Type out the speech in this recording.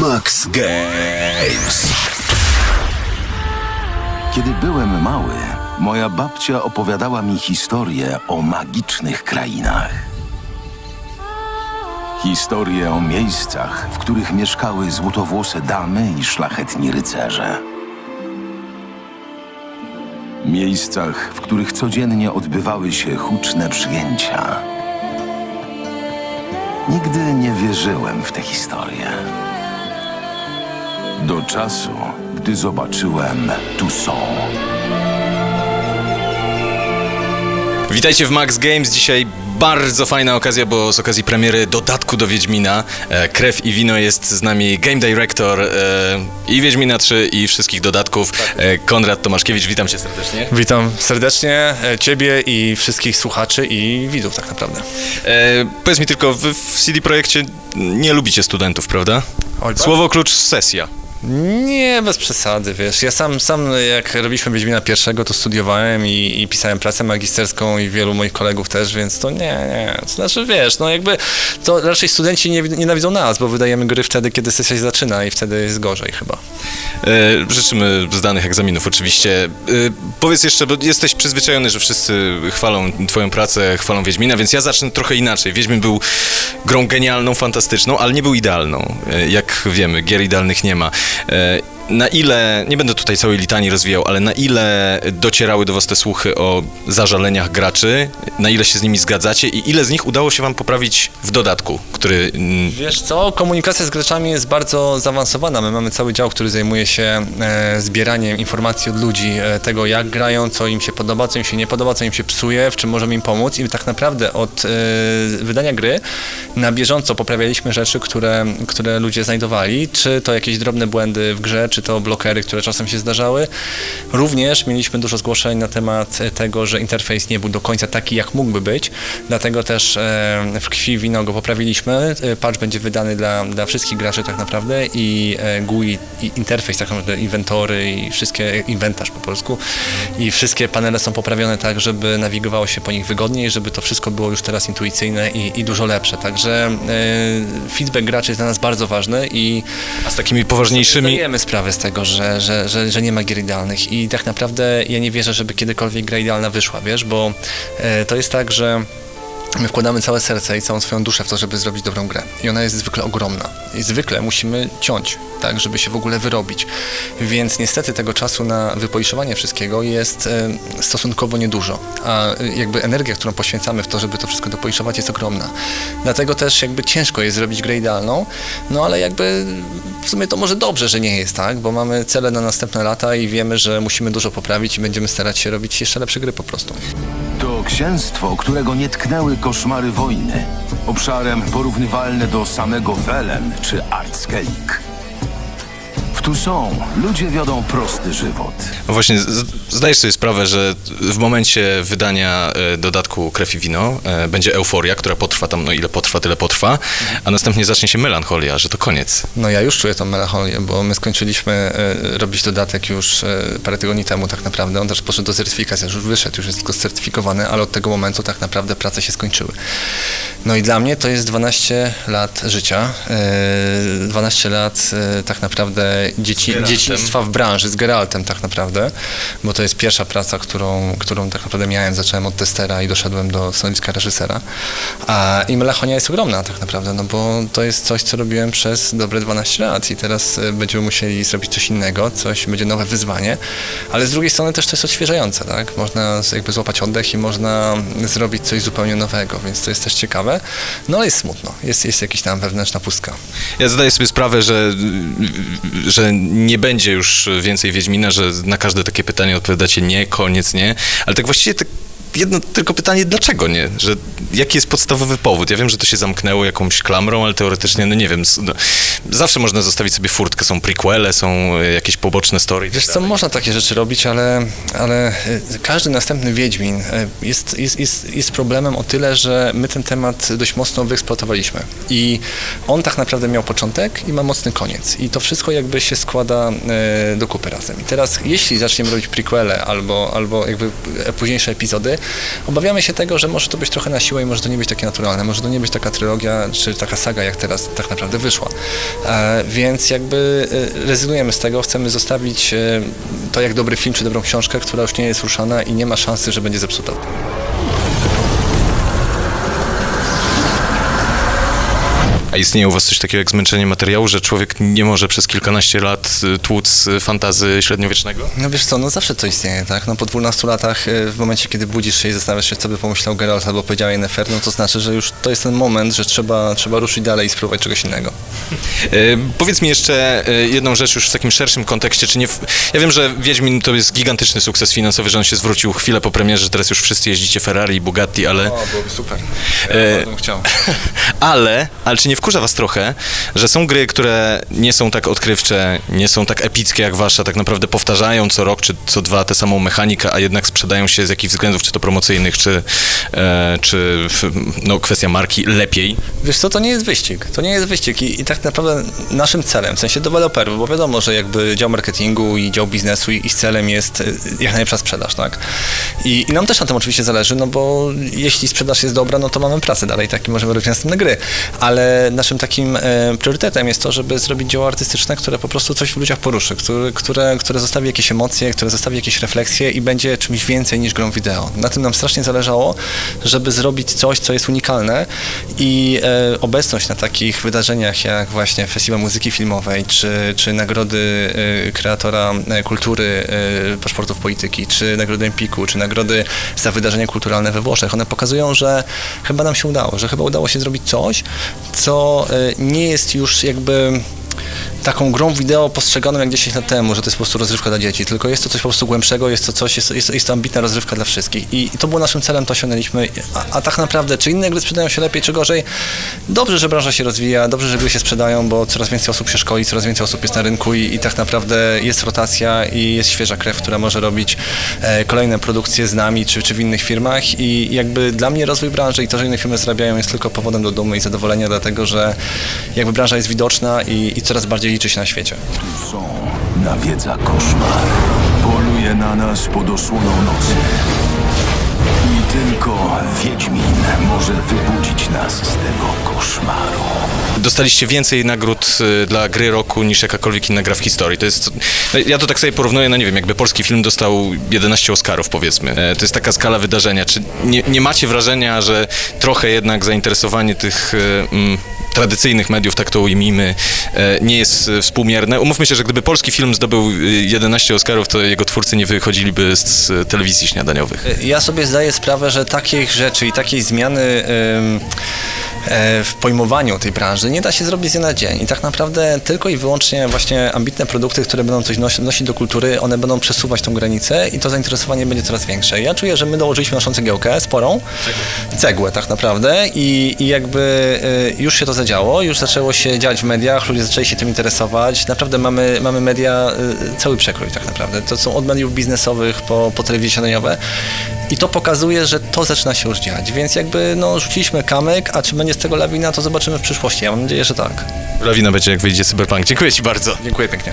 Max Games. Kiedy byłem mały, moja babcia opowiadała mi historię o magicznych krainach. Historię o miejscach, w których mieszkały złotowłose damy i szlachetni rycerze. Miejscach, w których codziennie odbywały się huczne przyjęcia. Nigdy nie wierzyłem w te historie. Do czasu, gdy zobaczyłem Toussaint. Witajcie w Max Games. Dzisiaj bardzo fajna okazja, bo z okazji premiery dodatku do Wiedźmina e, Krew i Wino jest z nami Game Director e, i Wiedźmina 3 i wszystkich dodatków e, Konrad Tomaszkiewicz. Witam cię serdecznie. Witam serdecznie e, Ciebie i wszystkich słuchaczy i widzów tak naprawdę. E, powiedz mi tylko, wy w CD Projekcie nie lubicie studentów, prawda? Oj, Słowo klucz sesja. Nie, bez przesady, wiesz. Ja sam, sam jak robiliśmy Wiedźmina pierwszego, to studiowałem i, i pisałem pracę magisterską i wielu moich kolegów też, więc to nie, nie. Znaczy, wiesz, no jakby to raczej studenci nie, nienawidzą nas, bo wydajemy gry wtedy, kiedy sesja się zaczyna i wtedy jest gorzej chyba. E, życzymy zdanych egzaminów oczywiście. E, powiedz jeszcze, bo jesteś przyzwyczajony, że wszyscy chwalą twoją pracę, chwalą Wiedźmina, więc ja zacznę trochę inaczej. Wiedźmin był grą genialną, fantastyczną, ale nie był idealną. E, jak wiemy, gier idealnych nie ma. E, na ile, nie będę tutaj całej litanii rozwijał, ale na ile docierały do was te słuchy o zażaleniach graczy, na ile się z nimi zgadzacie? I ile z nich udało się wam poprawić w dodatku, który... mm, Wiesz co, komunikacja z graczami jest bardzo zaawansowana. My mamy cały dział, który zajmuje się e, zbieraniem informacji od ludzi, e, tego jak grają, co im się podoba, co im się nie podoba, co im się psuje, w czym możemy im pomóc. I tak naprawdę od wydania gry na bieżąco poprawialiśmy rzeczy, które, które ludzie znajdowali, czy to jakieś drobne błędy w grze, czy to blokery, które czasem się zdarzały. Również mieliśmy dużo zgłoszeń na temat e, tego, że interfejs nie był do końca taki, jak mógłby być, dlatego też e, w krwi wino go poprawiliśmy. E, Patch będzie wydany dla, dla wszystkich graczy tak naprawdę i GUI, i interfejs tak naprawdę, inwentory i wszystkie, inwentarz po polsku i wszystkie panele są poprawione tak, żeby nawigowało się po nich wygodniej, żeby to wszystko było już teraz intuicyjne i, i dużo lepsze. Także feedback graczy jest dla nas bardzo ważny i A z takimi poważniejszymi... Zdajemy sprawę z tego, że, że, że, że nie ma gier idealnych i tak naprawdę ja nie wierzę, żeby kiedykolwiek gra idealna wyszła, wiesz, bo e, to jest tak, że my wkładamy całe serce i całą swoją duszę w to, żeby zrobić dobrą grę. I ona jest zwykle ogromna. I zwykle musimy ciąć, tak, żeby się w ogóle wyrobić. Więc niestety tego czasu na wypoliszowanie wszystkiego jest e, stosunkowo niedużo. A e, jakby energia, którą poświęcamy w to, żeby to wszystko dopoliszować jest ogromna. Dlatego też jakby ciężko jest zrobić grę idealną, no ale jakby w sumie to może dobrze, że nie jest tak, bo mamy cele na następne lata i wiemy, że musimy dużo poprawić i będziemy starać się robić jeszcze lepsze gry po prostu. To księstwo, którego nie tknęły koszmary wojny. Obszarem porównywalne do samego Welen czy Artskelik. W Toussaint ludzie wiodą prosty żywot. No właśnie, z- zdajesz sobie sprawę, że w momencie wydania e, dodatku Krew i Wino e, będzie euforia, która potrwa tam, no ile potrwa, tyle potrwa, a następnie zacznie się melancholia, że to koniec. No ja już czuję tą melancholię, bo my skończyliśmy e, robić dodatek już e, parę tygodni temu tak naprawdę. On też poszedł do certyfikacji, już wyszedł, już jest tylko certyfikowany, ale od tego momentu tak naprawdę prace się skończyły. No i dla mnie to jest 12 lat życia, e, 12 lat e, tak naprawdę dzieci, dzieciństwa w branży, z Geraltem tak naprawdę, bo to jest pierwsza praca, którą, którą tak naprawdę miałem. Zacząłem od testera i doszedłem do stanowiska reżysera. A, I melancholia jest ogromna tak naprawdę, no bo to jest coś, co robiłem przez dobre 12 lat i teraz e, będziemy musieli zrobić coś innego, coś, będzie nowe wyzwanie, ale z drugiej strony też to jest odświeżające, tak? Można jakby złapać oddech i można zrobić coś zupełnie nowego, więc to jest też ciekawe, no ale jest smutno, jest, jest jakaś tam wewnętrzna pustka. Ja zdaję sobie sprawę, że, że nie będzie już więcej Wiedźmina, że na każde takie pytanie odpowiadacie nie, koniec, nie, ale tak właściwie tak jedno tylko pytanie, dlaczego nie? Że jaki jest podstawowy powód? Ja wiem, że to się zamknęło jakąś klamrą, ale teoretycznie, no nie wiem, no, zawsze można zostawić sobie furtkę, są prequele, są e, jakieś poboczne story. tak Wiesz co, można takie rzeczy robić, ale, ale y, każdy następny Wiedźmin y, jest, jest, jest, jest problemem o tyle, że my ten temat dość mocno wyeksploatowaliśmy. I on tak naprawdę miał początek i ma mocny koniec. I to wszystko jakby się składa do kupy razem. I teraz, jeśli zaczniemy robić prequele albo, albo jakby e, późniejsze epizody, Obawiamy się tego, że może to być trochę na siłę i może to nie być takie naturalne, może to nie być taka trylogia, czy taka saga, jak teraz tak naprawdę wyszła. E, więc jakby e, rezygnujemy z tego, chcemy zostawić e, to jak dobry film, czy dobrą książkę, która już nie jest ruszana i nie ma szansy, że będzie zepsuta. Istnieje u was coś takiego jak zmęczenie materiału, że człowiek nie może przez kilkanaście lat y, tłuc y, fantazy średniowiecznego? No wiesz co, no zawsze to istnieje, tak? No po 12 latach, y, w momencie, kiedy budzisz się i zastanawiasz się, co by pomyślał Geralt albo powiedział Yennefer, no to znaczy, że już to jest ten moment, że trzeba, trzeba ruszyć dalej i spróbować czegoś innego. Powiedz mi jeszcze jedną rzecz już w takim szerszym kontekście, czy nie... W... Ja wiem, że Wiedźmin to jest gigantyczny sukces finansowy, że on się zwrócił chwilę po premierze, że teraz już wszyscy jeździcie Ferrari i Bugatti, ale... O, byłoby super. Bym chciał. ale, ale czy nie wkurza was trochę, że są gry, które nie są tak odkrywcze, nie są tak epickie jak wasza, tak naprawdę powtarzają co rok czy co dwa tę samą mechanikę, a jednak sprzedają się z jakichś względów, czy to promocyjnych, czy, e, czy no, kwestia marki, lepiej? Wiesz co, to nie jest wyścig. To nie jest wyścig I, i tak naprawdę naszym celem, w sensie deweloperów, bo wiadomo, że jakby dział marketingu i dział biznesu ich celem jest y, jak najlepsza sprzedaż, tak? I, I nam też na tym oczywiście zależy, no bo jeśli sprzedaż jest dobra, no to mamy pracę dalej, tak i możemy robić następne gry. Ale naszym takim e, priorytetem jest to, żeby zrobić dzieło artystyczne, które po prostu coś w ludziach poruszy, które, które, które zostawi jakieś emocje, które zostawi jakieś refleksje i będzie czymś więcej niż grą wideo. Na tym nam strasznie zależało, żeby zrobić coś, co jest unikalne i e, obecność na takich wydarzeniach jak właśnie Festiwal Muzyki Filmowej, czy, czy nagrody e, kreatora kultury paszportów polityki, czy nagrody Empiku, czy nagrody za wydarzenia kulturalne we Włoszech, one pokazują, że chyba nam się udało, że chyba udało się zrobić coś, co e, nie jest już jakby taką grą wideo postrzeganą jak 10 lat temu, że to jest po prostu rozrywka dla dzieci, tylko jest to coś po prostu głębszego, jest to coś, jest, jest, jest to ambitna rozrywka dla wszystkich. I, i to było naszym celem, to osiągnęliśmy, a, a tak naprawdę, czy inne gry sprzedają się lepiej, czy gorzej, dobrze, że branża się rozwija, dobrze, że gry się sprzedają, bo coraz więcej osób się szkoli, coraz więcej osób jest na rynku i, i tak naprawdę jest rotacja i jest świeża krew, która może robić e, kolejne produkcje z nami, czy, czy w innych firmach. I jakby dla mnie rozwój branży i to, że inne firmy zarabiają jest tylko powodem do dumy i zadowolenia, dlatego, że jakby branża jest widoczna i, i coraz bardziej liczy się na świecie. Są nawiedza koszmar. Poluje na nas pod osłoną nocy. Wiedźmin może wybudzić nas z tego koszmaru. Dostaliście więcej nagród y, dla gry roku niż jakakolwiek inna gra w historii. To jest, no, ja to tak sobie porównuję, no nie wiem, jakby polski film dostał 11 Oscarów powiedzmy. E, To jest taka skala wydarzenia. Czy nie, nie macie wrażenia, że trochę jednak zainteresowanie tych e, mm, tradycyjnych mediów, tak to ujmijmy, e, nie jest e, współmierne? Umówmy się, że gdyby polski film zdobył y, 11 Oscarów, to jego twórcy nie wychodziliby z, z telewizji śniadaniowych. Ja sobie zdaję sprawę, że takich rzeczy i takiej zmiany e, w pojmowaniu tej branży nie da się zrobić z dnia na dzień. I tak naprawdę tylko i wyłącznie właśnie ambitne produkty, które będą coś nosić, nosić do kultury, one będą przesuwać tą granicę i to zainteresowanie będzie coraz większe. Ja czuję, że my dołożyliśmy naszą cegiełkę sporą, cegłę tak naprawdę i, i jakby y, już się to zadziało, już zaczęło się dziać w mediach, ludzie zaczęli się tym interesować. Naprawdę mamy, mamy media, y, cały przekrój tak naprawdę. To są od mediów biznesowych po, po telewizje śniadaniowe i to pokazuje, że to zaczyna się już dziać. Więc jakby no, rzuciliśmy kamyk, a czy będzie z tego lawina, to zobaczymy w przyszłości. Ja mam nadzieję, że tak. Lawina będzie jak wyjdzie Cyberpunk. Dziękuję Ci bardzo. Dziękuję pięknie.